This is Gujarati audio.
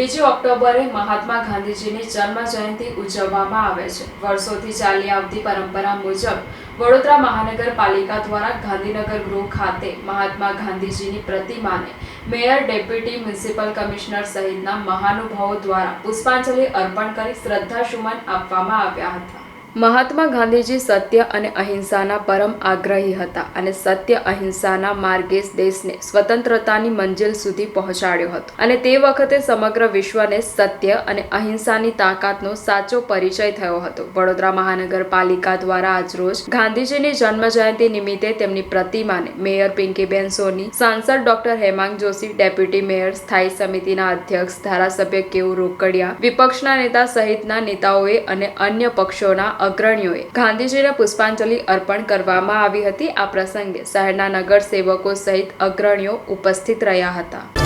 બીજી ઓક્ટોબરે મહાત્મા ગાંધીજીની જન્મ જયંતિ ઉજવવામાં આવે છે. વર્ષોથી ચાલી આવતી પરંપરા મુજબ વડોદરા મહાનગરપાલિકા દ્વારા ગાંધીનગર ગૃહ ખાતે મહાત્મા ગાંધીજીની પ્રતિમાને મેયર, ડેપ્યુટી મ્યુનિસિપલ કમિશનર સહિતના મહાનુભાવો દ્વારા પુષ્પાંજલિ અર્પણ કરી શ્રદ્ધાસુમન આપવામાં આવ્યા હતા. મહાત્મા ગાંધીજી સત્ય અને અહિંસાના પરમ આગ્રહી હતા અને સત્ય અહિંસાના માર્ગે દેશને સ્વતંત્રતાની મંજિલ સુધી પહોંચાડ્યો હતો. અને તે વખતે સમગ્ર વિશ્વને સત્ય અને અહિંસાની તાકાતનો સાચો પરિચય થયો હતો. વડોદરા મહાનગરપાલિકા દ્વારા આજરોજ ગાંધીજીની જન્મ જયંતિ નિમિત્તે તેમની પ્રતિમાને મેયર પિંકીબેન સોની, સાંસદ doctor Hemang Joshi, deputy mayor સ્થાયી સમિતિના અધ્યક્ષ ધારાસભ્ય કેવું રોકડિયા, વિપક્ષના નેતા સહિતના નેતાઓએ અને અન્ય પક્ષોના અગ્રણીઓએ ગાંધીજીને પુષ્પાંજલિ અર્પણ કરવામાં આવી હતી. આ પ્રસંગે શહેરના નગર સેવકો સહિત અગ્રણીઓ ઉપસ્થિત રહ્યા હતા.